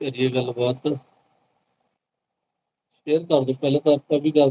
ਕਰੀਏ ਗੱਲਬਾਤ। ਸ਼ੇਅਰ ਕਰ ਦਿਓ। ਪਹਿਲਾਂ ਤਾਂ ਆਪਾਂ ਵੀ ਕਰ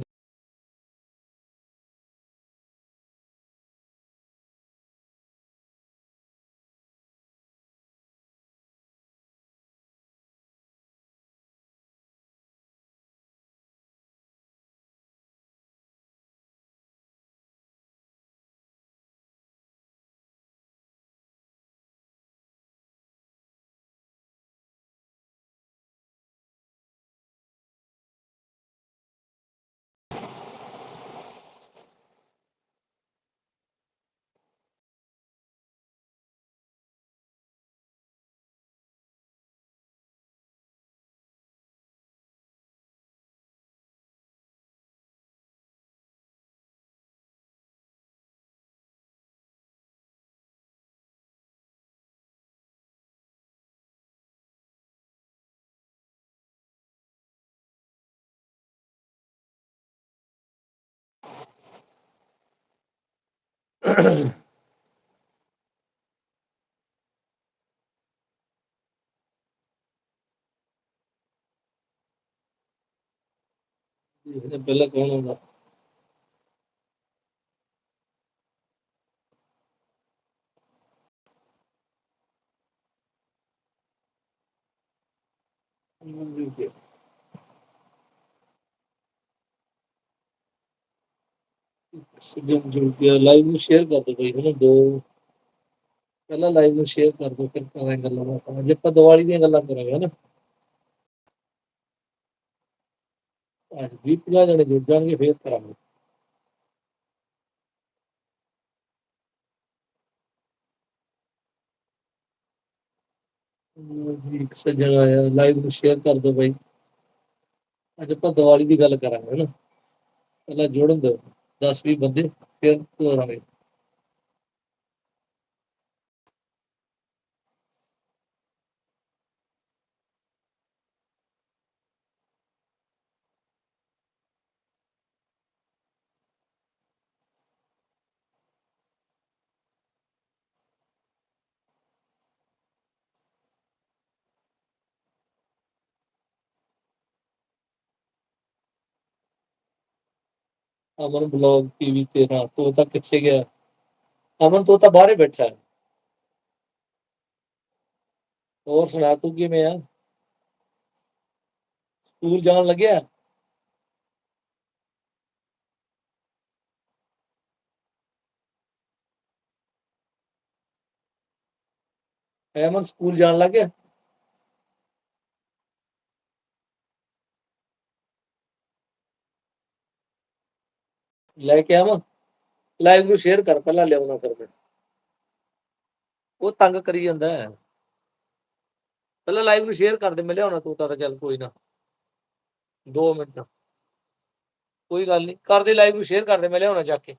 ਦੇਖਦੇ ਹਾਂ ਪਹਿਲਾਂ ਕੌਣ ਜੁੜ ਗਿਆ ਲਾਈਵ ਨੂੰ ਸ਼ੇਅਰ ਕਰ ਦਿਓ ਬਈ ਹਨਾ ਦੋ ਪਹਿਲਾਂ ਲਾਈਵ ਨੂੰ ਸ਼ੇਅਰ ਕਰ ਦਿਓ ਫਿਰ ਕਰਾਂਗੇ ਗੱਲਾਂ ਬਾਤਾਂ ਅੱਜ ਆਪਾਂ ਦੀਵਾਲੀ ਦੀਆਂ ਗੱਲਾਂ ਕਰਾਂਗੇ ਹਨਾ। ਅੱਜ ਵੀ 50 ਜਣੇ ਜੁੜ ਜਾਣਗੇ ਫਿਰ ਕਰਾਂਗੇ। ਜੀ, ਇੱਕ ਸੱਜਣ ਆਇਆ ਲਾਈਵ ਨੂੰ ਸ਼ੇਅਰ ਕਰ ਦਿਓ ਬਈ। ਅੱਜ ਆਪਾਂ ਦੀਵਾਲੀ ਦੀ ਗੱਲ ਕਰਾਂਗੇ ਹਨਾ। ਪਹਿਲਾਂ ਜੁੜਨ ਦਿਓ। दसवीं बंदे फिर तो हमें 20 ਬੰਦੇ ਫਿਰ ਕਰਾਂਗੇ ਅਮਨ ਬਲੌਗ ਟੀਵੀ 13 ਤੋਤਾ ਕਿੱਥੇ ਗਿਆ ਅਮਨ ਤੋਤਾ ਬਾਹਰੇ ਬੈਠਾ ਹੈ ਹੋਰ ਸੁਣਾ ਤੂੰ ਕਿਵੇਂ ਆ ਸਕੂਲ ਜਾਣ ਲੱਗਿਆ ਅਮਨ ਸਕੂਲ ਜਾਣ ਲੱਗਿਆ ਲੈ ਕੇ ਆਵਾਂ। ਲਾਈਵ ਨੂੰ ਸ਼ੇਅਰ ਕਰ, ਪਹਿਲਾਂ ਲਿਆਉਣਾ ਕਰ ਮੈਂ। ਉਹ ਤੰਗ ਕਰੀ ਜਾਂਦਾ ਹੈ। ਪਹਿਲਾਂ ਲਾਈਵ ਨੂੰ ਸ਼ੇਅਰ ਕਰ ਦੇ, ਮੈਂ ਲਿਆਉਣਾ ਤੋਤਾ ਤਾਂ ਚੱਲ ਕੋਈ ਨਾ। 2 ਮਿੰਟ। ਕੋਈ ਗੱਲ ਨਹੀਂ ਕਰ ਦੇ ਲਾਈਵ ਨੂੰ ਸ਼ੇਅਰ ਕਰ ਦੇ, ਮੈਂ ਲਿਆਉਣਾ ਚੱਕ ਕੇ।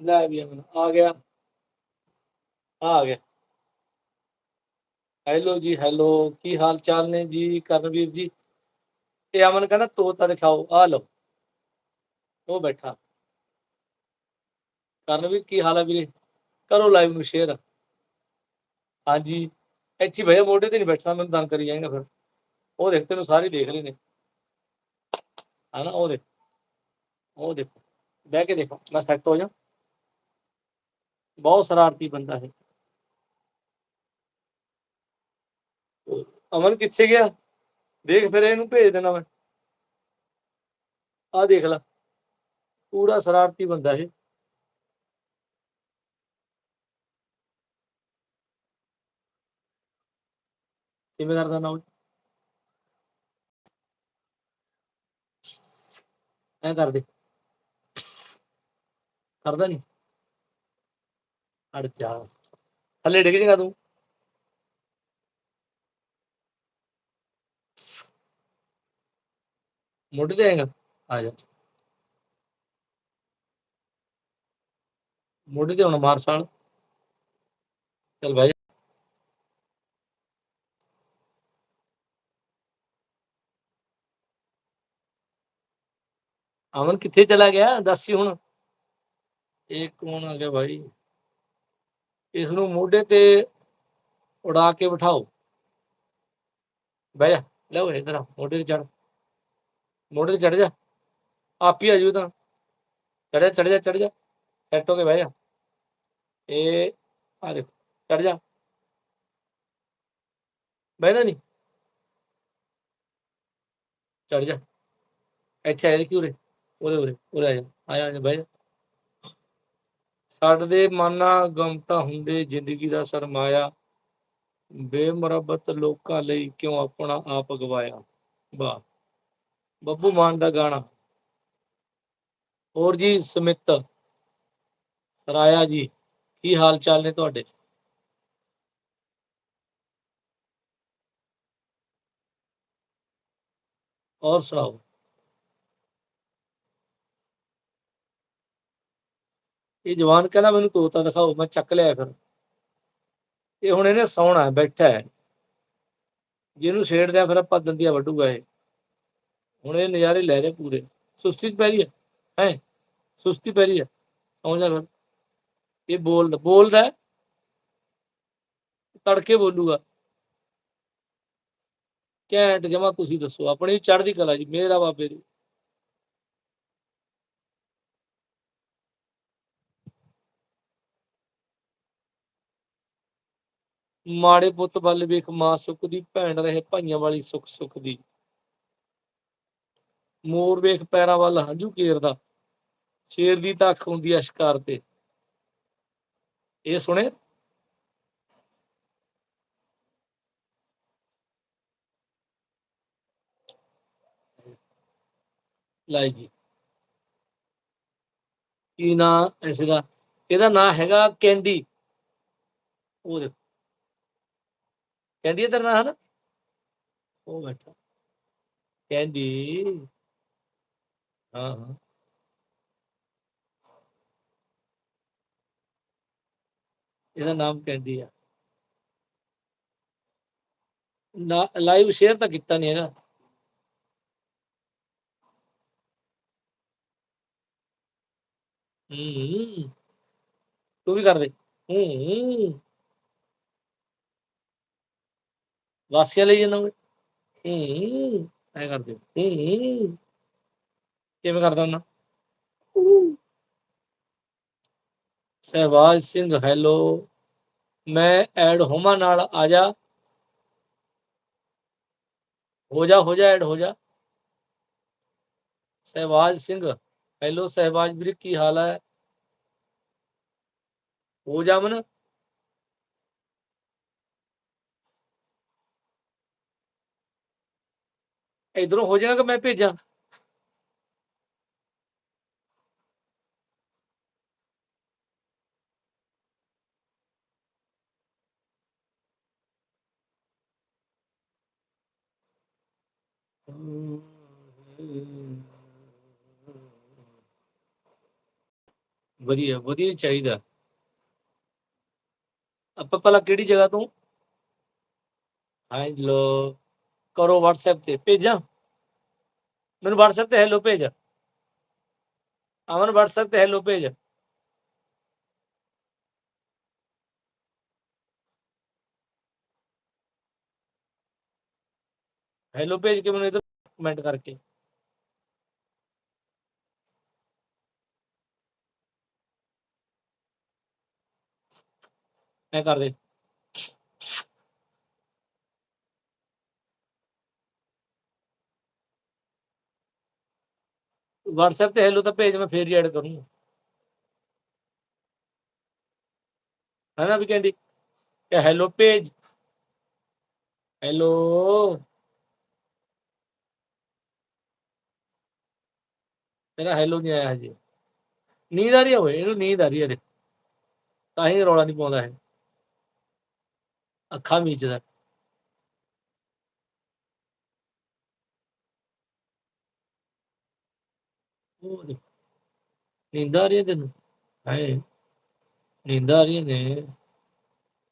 ਲੈ ਵੀ ਅਮਨ ਆ ਗਿਆ। ਆ ਗਿਆ। ਹੈਲੋ ਜੀ ਹੈਲੋ ਕੀ ਹਾਲ ਚਾਲ ਨੇ ਜੀ, ਕਰਨਵੀਰ ਜੀ? ਤੇ ਅਮਨ ਕਹਿੰਦਾ ਤੋਤਾ ਦਿਖਾਓ, ਆ ਲਓ। ਉਹ ਬੈਠਾ। ਕਰਨਵੀਰ, ਕੀ ਹਾਲ ਹੈ ਵੀਰੇ? ਕਰੋ ਲਾਈਵ ਨੂੰ ਸ਼ੇਅਰ ਹਾਂਜੀ। ਇੱਥੇ ਭਈਆ ਮੋਢੇ ਤੇ ਨਹੀਂ ਬੈਠਣਾ, ਮੈਨੂੰ ਤੰਗ ਕਰੀ ਜਾਏਗਾ ਫਿਰ। ਉਹ ਦੇਖ, ਤੈਨੂੰ ਸਾਰੇ ਦੇਖ ਰਹੇ ਨੇ। ਹਨਾ, ਉਹ ਦੇਖ। ਉਹ ਦੇਖ। ਬਹਿ ਕੇ ਦੇਖੋ, ਮੈਂ ਸੈੱਟ ਹੋ ਜਾ। ਬਹੁਤ ਸ਼ਰਾਰਤੀ ਬੰਦਾ ਹੈ। ਅਮਨ ਕਿੱਥੇ ਗਿਆ? ਦੇਖ ਫਿਰ ਇਹਨੂੰ ਭੇਜ ਦੇਣਾ ਮੈਂ। ਆ ਦੇਖ ਲੈ, ਪੂਰਾ ਸ਼ਰਾਰਤੀ ਬੰਦਾ ਇਹ। ਕਿਵੇਂ ਕਰਦਾ ਨਾ ਐ ਕਰ ਦੇ। ਕਰਦਾ ਨਹੀਂ। ਅੜ ਜਾ। ਥੱਲੇ ਡਿੱਗ ਜਾਏਗਾ ਤੂੰ। ਮੋਢੇ ਤੇ ਆ ਜਾ। ਮੋਢੇ ਤੇ ਹੁਣ ਮਾਰ ਸਾਲ। ਚੱਲ ਭਾਈ ਅਮਨ ਕਿੱਥੇ ਚਲਾ ਗਿਆ? ਦੱਸ ਹੁਣ। ਇਹ ਕੌਣ ਆ ਗਿਆ ਭਾਈ ਇਸ ਨੂੰ ਮੋਢੇ ਤੇ ਉਡਾ ਕੇ ਬਿਠਾਓ। ਬਹਿ ਜਾ ਲੈ ਓਏ ਇਧਰ ਮੋਢੇ ਤੇ ਚੜ ਮੋਢੇ ਤੇ ਚੜ ਜਾ। ਆਪ ਹੀ ਆ ਜੂ ਤਾਂ। ਚੜ ਜਾ ਚੜ ਜਾ ਚੜ ਜਾ। ਸੈੱਟ ਹੋ ਕੇ ਬਹਿ ਜਾ। ਇਹ ਆ ਦੇਖ ਚੜ ਜਾ। ਬਹਿਦਾ ਨਹੀਂ। ਚੜ ਜਾ। ਇੱਥੇ ਆਇਆ ਕਿ ਉਰੇ। ਉਰੇ ਉਰੇ ਉਰੇ ਆ ਜਾ, ਆ ਜਾ ਬਹਿ ਜਾ। ਛੱਡਦੇ ਮਾਨਾ ਗਮਤਾ ਹੁੰਦੇ ਜ਼ਿੰਦਗੀ ਦਾ ਸਰਮਾਇਆ। ਬੇਮਰਬਤ ਲੋਕਾਂ ਲਈ ਕਿਉਂ ਆਪਣਾ ਆਪ ਗਵਾਇਆ? ਵਾਹ, ਬੱਬੂ ਮਾਨ ਦਾ ਗਾਣਾ। ਹੋਰ ਜੀ ਸਮਿਤ ਰਾਇਆ ਜੀ, ਕੀ ਹਾਲ ਚਾਲ ਨੇ ਤੁਹਾਡੇ? ਔਰ ਸੁਣਾਓ? ਇਹ ਜਵਾਨ ਕਹਿੰਦਾ ਮੈਨੂੰ ਤੋਤਾ ਦਿਖਾਓ, ਮੈਂ ਚੱਕ ਲਿਆ ਫਿਰ। ਇਹ ਹੁਣ ਇਹਨੇ ਸੌਣਾ, ਬੈਠਾ ਹੈ। ਜਿਹਨੂੰ ਛੇੜਦਿਆਂ ਫਿਰ ਆਪਾਂ ਦੰਦੀਆਂ ਵੱਢੂਗਾ ਇਹ। ਹੁਣ ਇਹ ਨਜ਼ਾਰੇ ਲੈ ਰਹੇ ਪੂਰੇ। ਸੁਸਤੀ ਚ ਪੈ ਰਹੀ ਹੈ? ਹੈ? ਸੁਸਤੀ ਪੈ ਰਹੀ ਹੈ? ਸੌਂ ਜਾ ਫਿਰ। ਇਹ ਬੋਲਦਾ ਬੋਲਦਾ ਤੜਕੇ ਬੋਲੂਗਾ। ਘੈਂਟ ਜਮਾ ਤੁਸੀਂ ਦੱਸੋ, ਆਪਣੀ ਚੜ੍ਹਦੀ ਕਲਾ ਜੀ, ਮੇਰਾ ਬਾਬੇ ਦੀ। ਮਾੜੇ ਪੁੱਤ ਵੱਲ ਵੇਖ ਮਾਂ ਸੁੱਖ ਦੀ, ਭੈਣ ਰਹੇ ਭਾਈਆਂ ਵਾਲੀ ਸੁੱਖ ਸੁੱਖ ਦੀ। ਮੋਰ ਵੇਖ ਪੈਰਾਂ ਵੱਲ ਹੰਝੂ ਕੇਰਦਾ ਸ਼ੇਰ ਦੀ ਤਾਂ ਅੱਖ ਹੁੰਦੀ ਆ ਤੇ। ਇਹ ਸੁਣੇ? ਲੈ ਜੀ। ਕੀ ਨਾਂ ਇਸ ਦਾ ਇਹਦਾ ਨਾਂ ਹੈਗਾ ਕੈਂਡੀ। ਉਹ ਦੇਖੋ। ਕਹਿੰਦੀ ਤੇਰਾ ਨਾਂ ਹੈ ਨਾ ਉਹ ਬੈਠਾ। ਕੈਂਡੀ ਹਾਂ ਹਾਂ। ਇਹਦਾ ਨਾਮ ਕੈਂਡੀ ਆ। ਨਾ ਲਾਈਵ ਸ਼ੇਅਰ ਤਾਂ ਕੀਤਾ ਨਹੀਂ ਹੈਗਾ। ਹੂੰ ਤੂੰ ਵੀ ਕਰ ਦੇ। ਹੂੰ। ਵਾਸੀਆਂ ਲਈ ਜਾਂਦਾ ਹੂੰ ਐ ਕਰ ਦੇ ਹੂੰ ਕਿਵੇਂ ਕਰਦਾ ਹੁੰਦਾ ਸਹਿਬਾਜ ਸਿੰਘ ਹੈਲੋ ਮੈਂ ਐਡ ਹੋਮਾ ਨਾਲ ਆ ਜਾ ਹੋ ਜਾ ਹੋ ਜਾ ਐਡ ਹੋ ਜਾ ਸਹਿਬਾਜ ਸਿੰਘ ਹੈਲੋ ਸਹਿਬਾਜ ਵੀਰ ਕੀ ਹਾਲ ਹੈ ਹੋ ਜਾ ਮਨ ਇਧਰੋਂ ਹੋ ਜਾਏਗਾ ਕਿ ਮੈਂ ਭੇਜਾਂ? ਵਧੀਆ ਵਧੀਆ ਚਾਹੀਦਾ। ਆਪਾਂ ਪਹਿਲਾਂ ਕਿਹੜੀ ਜਗ੍ਹਾ ਤੋਂ? ਹੈਲੋ ਕਰੋ WhatsApp ਤੇ, ਭੇਜਾਂ? ਮੈਨੂੰ WhatsApp ਤੇ ਹੈਲੋ ਭੇਜ। ਅਮਨ, WhatsApp ਤੇ ਹੈਲੋ ਭੇਜ। ਹੈਲੋ ਭੇਜ ਕੇ ਮੈਨੂੰ ਇਧਰ ਕਮੈਂਟ ਕਰਕੇ। ਐ ਕਰ ਦੇ। WhatsApp ਤੇ ਹੈਲੋ ਤਾਂ ਭੇਜ ਮੈਂ ਫੇਰ ਐਡ ਕਰੂੰਗਾ। ਹੈ ਵੀ ਕਹਿੰਦੀ, ਕਿ ਹੈਲੋ ਭੇਜ। ਹੈਲੋ ਤੇਰਾ ਹੈਲੋ ਨਹੀਂ ਆਇਆ ਹਜੇ। ਨੀਂਦ ਆ ਰਹੀ ਹੋਵੇ ਇਹਨੂੰ ਨੀਂਦ ਆ ਰਹੀ ਹੈ ਤਾਂ ਹੀ ਰੌਲਾ ਨਹੀਂ ਪਾਉਂਦਾ ਹੈ ਅੱਖਾਂ ਮੀਚਦਾ। ਉਹ ਦੇਖ। ਨੀਂਦ ਆ ਰਹੀ ਹੈ ਤੈਨੂੰ? ਹਾਏ, ਨੀਂਦ ਆ ਰਹੀ ਹੈ ਨੇ।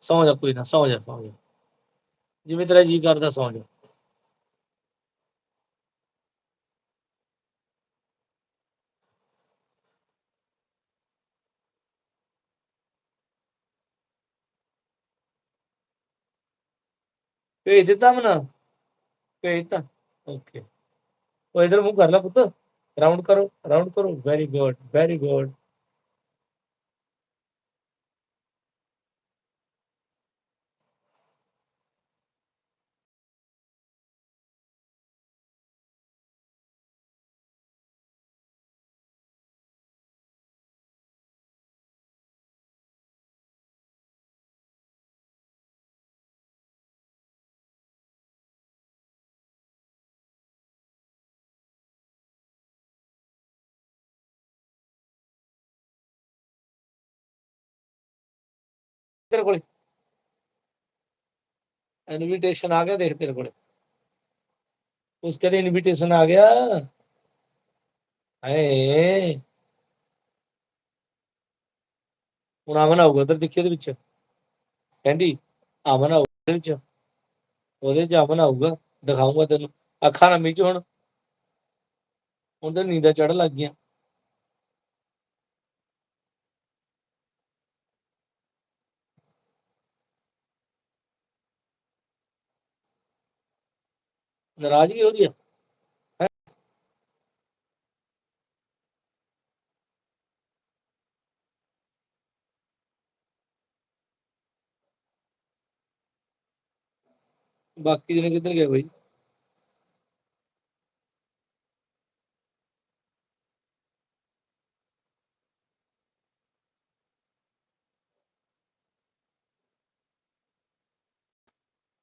ਸੌਂ ਜਾ ਕੋਈ ਨਾ, ਸੌਂ ਜਾ ਸੌਂ ਜਾ। ਜਿਵੇਂ ਤੇਰਾ ਜੀ ਕਰਦਾ ਸੌਂ ਜਾ। ਭੇਜ ਦਿੱਤਾ ਮਨਾ? ਭੇਜ ਦਿੱਤਾ? ਓਕੇ ਉਹ ਇਧਰ ਮੂੰਹ ਕਰ ਲੈ ਪੁੱਤ। ਰਾਉਂਡ ਕਰੋ ਰਾਉਂਡ ਕਰੋ ਵੈਰੀ ਗੁੱਡ ਵੈਰੀ ਗੁੱਡ ਤੇਰੇ ਕੋਲੇ। ਇਨਵੀਟੇਸ਼ਨ ਆ ਗਿਆ, ਦੇਖ ਤੇਰੇ ਕੋਲੇ। ਉਸ ਕਦੇ ਇਨਵੀਟੇਸ਼ਨ ਆ ਗਿਆ। ਹਾਏ। ਹੁਣ ਆਵਨ ਆਊਗਾ ਉਧਰ, ਦੇਖੀ ਉਹਦੇ ਵਿੱਚ। ਕਹਿੰਦੀ, ਆਵਨ ਆਊਗਾ ਉਹਦੇ ਵਿੱਚ। ਉਹਦੇ ਚ ਆਵਨ ਆਊਗਾ, ਦਿਖਾਊਂਗਾ ਤੈਨੂੰ। ਅੱਖਾਂ ਨਾ ਮੀਚ ਹੁਣ। ਹੁਣ ਤਾਂ ਨੀਂਦਾਂ ਚੜ ਲੱਗ ਗਈਆਂ। ਨਾਰਾਜ਼ਗੀ ਹੋ ਰਹੀ ਹੈ ਬਾਕੀ ਦਿਨ ਕਿੱਧਰ ਗਏ ਬਈ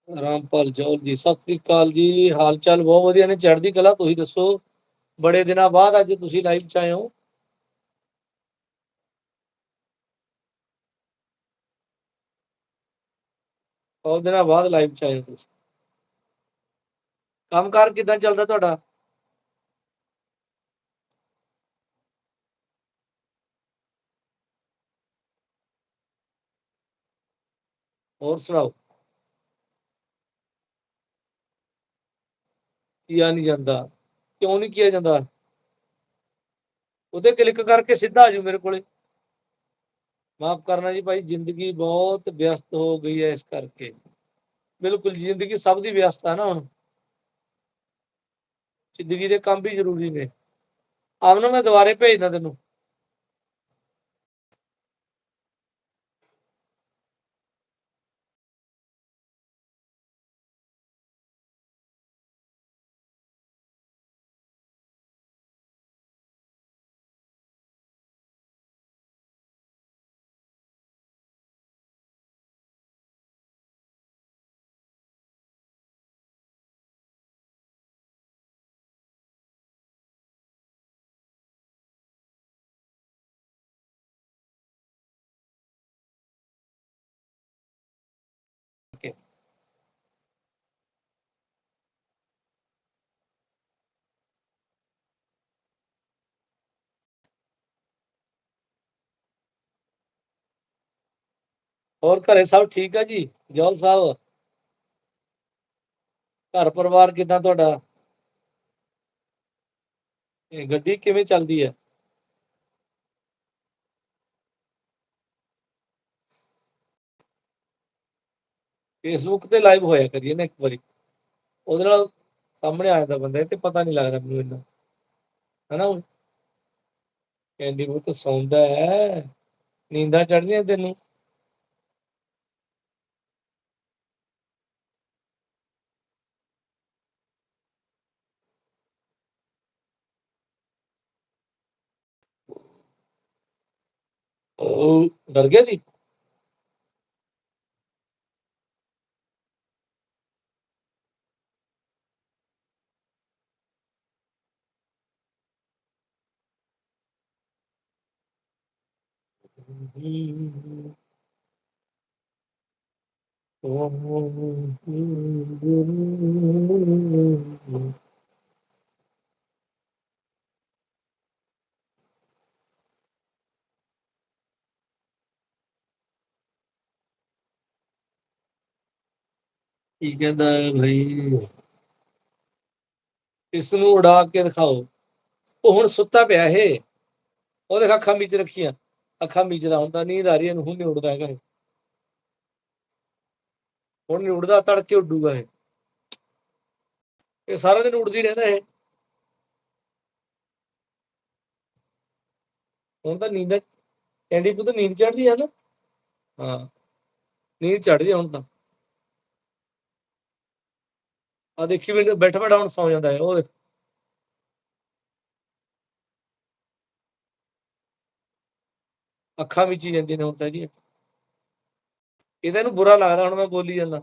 ਰਾਮਪਾਲ ਜੌਲ ਜੀ, ਸਤਿ ਸ੍ਰੀ ਅਕਾਲ ਜੀ। ਹਾਲ ਚਾਲ ਬਹੁਤ ਵਧੀਆ ਨੇ। ਚੜ੍ਹਦੀ ਕਲਾ ਤੁਸੀਂ ਦੱਸੋ। ਬੜੇ ਦਿਨਾਂ ਬਾਅਦ ਅੱਜ ਤੁਸੀਂ ਲਾਈਵ ਚ ਆਏ ਹੋ। ਬਹੁਤ ਦਿਨਾਂ ਬਾਅਦ ਲਾਈਵ ਚ ਆਏ ਤੁਸੀਂ। ਕੰਮਕਾਰ ਕਿਦਾਂ ਚੱਲਦਾ ਤੁਹਾਡਾ? ਹੋਰ ਸੁਣਾਓ? ਕੀਆ ਨਹੀਂ ਜਾਂਦਾ, ਕਿਉਂ ਨਹੀਂ ਕੀਆ ਜਾਂਦਾ? ਉਤੇ ਕਲਿੱਕ ਕਰਕੇ ਸਿੱਧਾ ਆ ਜਾਓ ਮੇਰੇ ਕੋਲੇ। ਮਾਫ ਕਰਨਾ ਜੀ ਭਾਈ, ਜ਼ਿੰਦਗੀ ਬਹੁਤ ਵਿਅਸਤ ਹੋ ਗਈ ਹੈ ਇਸ ਕਰਕੇ। ਬਿਲਕੁਲ ਜ਼ਿੰਦਗੀ ਸਭ ਦੀ ਵਿਅਸਤ ਹੈ ਨਾ ਹੁਣ। ਜ਼ਿੰਦਗੀ ਦੇ ਕੰਮ ਵੀ ਜ਼ਰੂਰੀ ਨੇ। ਆਵਨ ਮੈਂ ਦੁਬਾਰੇ ਭੇਜਦਾ ਤੈਨੂੰ। ਹੋਰ ਘਰੇ ਸਭ ਠੀਕ ਆ ਜੀ? ਜੌਲ ਸਾਹਿਬ? ਘਰ ਪਰਿਵਾਰ ਕਿਦਾਂ ਤੁਹਾਡਾ? ਇਹ ਗੱਡੀ ਕਿਵੇਂ ਚੱਲਦੀ ਹੈ? ਫੇਸਬੁੱਕ ਤੇ ਲਾਈਵ ਹੋਇਆ ਕਰੀਏ ਨਾ ਇੱਕ ਵਾਰੀ। ਉਹਦੇ ਨਾਲ ਸਾਹਮਣੇ ਆ ਜਾਂਦਾ ਬੰਦਾ ਤੇ ਪਤਾ ਨਹੀਂ ਲੱਗਦਾ ਮੈਨੂੰ ਇੰਨਾ। ਹਨਾ ਹੁਣ ਕੈਂਡੀ ਬੁੱਤ ਸੌਂਦਾ ਹੈ। ਨੀਂਦਾਂ ਚੜ੍ਹਦੀਆਂ ਤੈਨੂੰ। ਉਹ ਡਰ ਕੀ ਕਹਿੰਦਾ ਹੈ ਭਾਈ। ਇਸ ਨੂੰ ਉਡਾ ਕੇ ਦਿਖਾਓ। ਉਹ ਹੁਣ ਸੁੱਤਾ ਪਿਆ ਇਹ। ਉਹ ਅੱਖਾਂ ਵਿੱਚ ਰੱਖੀਆਂ। ਅੱਖਾਂ ਮੀਚਦਾ ਹੁੰਦਾ ਨੀਂਦ ਆ ਰਹੀ ਇਹਨੂੰ ਹੁਣ ਨਹੀਂ ਉੱਡਦਾ ਹੈਗਾ ਹੁਣ ਨਹੀਂ ਉੱਡਦਾ, ਤੜਕੇ ਉੱਡੂਗਾ ਇਹ। ਇਹ ਸਾਰਾ ਦਿਨ ਉੱਡਦੀ ਰਹਿੰਦਾ ਇਹ। ਹੁਣ ਤਾਂ ਨੀਂਦ ਕੈਂਡੀ ਪੁੱਤ ਨੀਂਦ ਚੜ ਰਹੀ ਹੈ ਨਾ। ਹਾਂ। ਨੀਂਦ ਚੜ ਰਹੀ ਹੁਣ ਤਾਂ। ਆ ਦੇਖੀ ਮੈਨੂੰ ਬੈਠਾ ਬੈਠਾ ਹੁਣ ਸੌ ਜਾਂਦਾ ਹੈ, ਉਹ ਦੇਖ। ਅੱਖਾਂ ਵਿੱਚ ਹੀ ਜਾਂਦੀਆਂ ਨੇ ਹੁਣ ਤਾਂ ਇਹਦੀਆਂ ਇਹਦਾ ਨੂੰ ਬੁਰਾ ਲੱਗਦਾ, ਹੁਣ ਮੈਂ ਬੋਲੀ ਜਾਂਦਾ।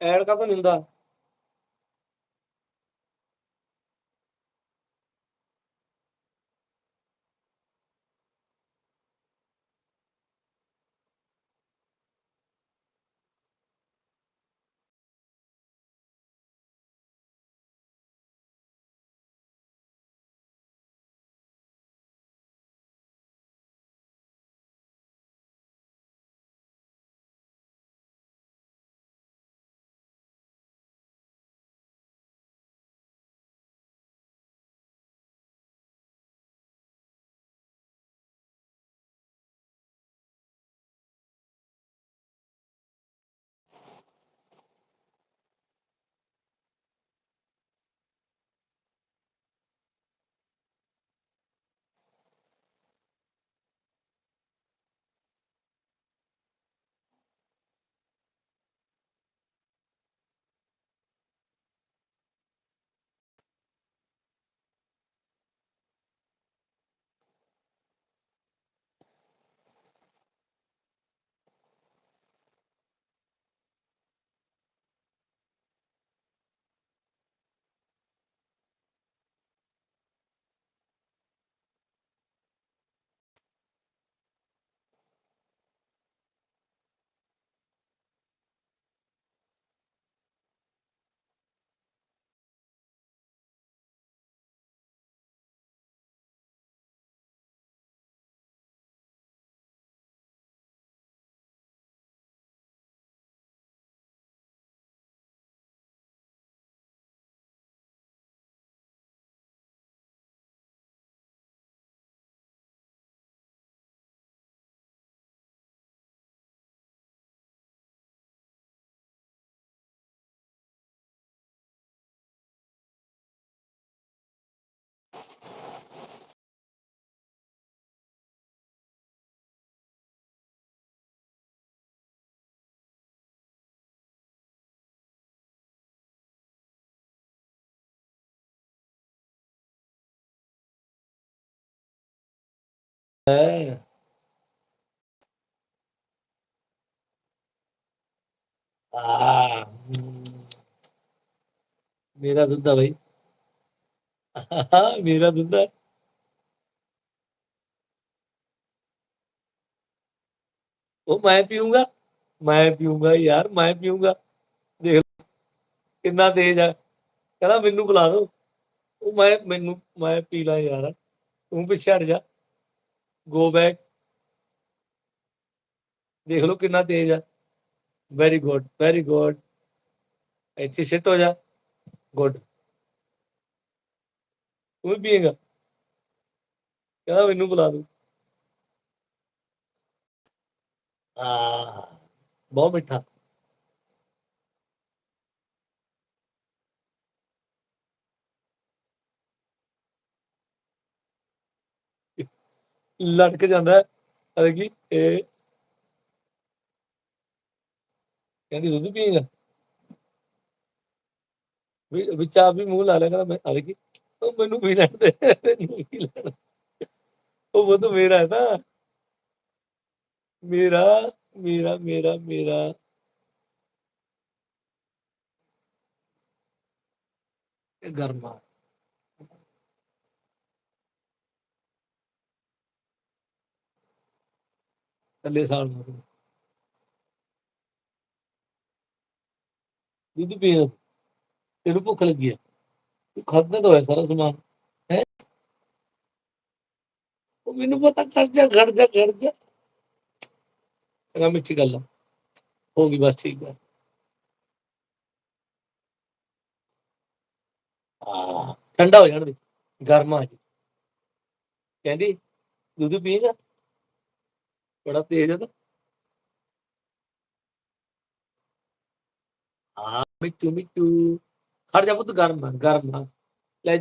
ਐਡ ਕਾ ਤਾਂ ਨਹੀਂ ਹੁੰਦਾ ਹੈ ਆ ਮੇਰਾ ਦੁੱਧ ਆ ਬਈ ਮੇਰਾ ਦੁੱਧ ਉਹ ਮੈਂ ਪੀਊਂਗਾ ਮੈਂ ਪੀਊਂਗਾ ਯਾਰ ਮੈਂ ਪੀਊਂਗਾ ਦੇਖ ਕਿੰਨਾ ਤੇਜ਼ ਆ ਕਹਿੰਦਾ ਮੈਨੂੰ ਬੁਲਾ ਦੋ ਉਹ ਮੈਂ ਮੈਨੂੰ ਮੈਂ ਪੀ ਲਾਂ ਯਾਰ ਤੂੰ ਪਿੱਛੇ ਹਟ ਜਾ ਗੋ ਬੈਕ ਦੇਖ ਲਓ ਕਿੰਨਾ ਤੇਜ਼ ਆ। ਵੈਰੀ ਗੁੱਡ ਵੈਰੀ ਗੁੱਡ ਇੱਥੇ ਸਿੱਟ ਹੋ ਜਾ। ਗੁੱਡ ਤੂੰ ਵੀ ਪੀਏਗਾ। ਕਹਿੰਦਾ ਮੈਨੂੰ ਬੁਲਾ ਦੋ। ਆ ਬਹੁਤ ਮਿੱਠਾ। ਲਟਕ ਜਾਂਦਾ ਹੈ। ਅਰੇ ਕੀ, ਇਹ ਕਹਿੰਦੀ, ਦੁੱਧ ਪੀਏਗਾ? ਵੀ, ਵਿੱਚ ਆਪ ਵੀ ਮੂੰਹ ਲਾ ਲਿਆ ਕਹਿੰਦਾ, ਮੈਂ ਅਰੇ ਕੀ, ਉਹ ਮੈਨੂੰ ਪੀ ਲੈਣ ਦੇ, ਮੈਨੂੰ ਪੀ ਲੈਣ ਉਹ ਉਹ ਮੇਰਾ ਹੈ ਨਾ ਮੇਰਾ ਮੇਰਾ ਮੇਰਾ ਮੇਰਾ। ਗਰਮਾ। ਥੱਲੇ ਸਾਲ ਮਾਰੂ ਦੁੱਧ ਪੀਣਾ ਤੈਨੂੰ ਭੁੱਖ ਲੱਗੀ ਆ। ਤੂੰ ਖਾਦਾ ਤਾਂ ਹੋਇਆ ਸਾਰਾ ਸਮਾਨ, ਹੈ? ਉਹ ਮੈਨੂੰ ਪਤਾ ਕਰ ਜਾ ਘੜ ਚੰਗਾ, ਮਿੱਠੀ ਗੱਲ ਆ। ਹੋ ਗਈ ਬਸ ਠੀਕ ਆ। ਠੰਡਾ ਹੋ ਜਾਣ ਦੇ। ਗਰਮ ਆ ਜੀ। ਕਹਿੰਦੀ, ਦੁੱਧ ਪੀਏਗਾ ਬੜਾ ਤੇਜ਼ ਹੈ ਤਾਂ ਹਾਂ ਮਿੱਟੂ ਮਿੱਟੂ ਖੜ ਜਾ ਪੁੱਤ ਗਰਮ ਆ ਗਰਮ ਆ ਲੈ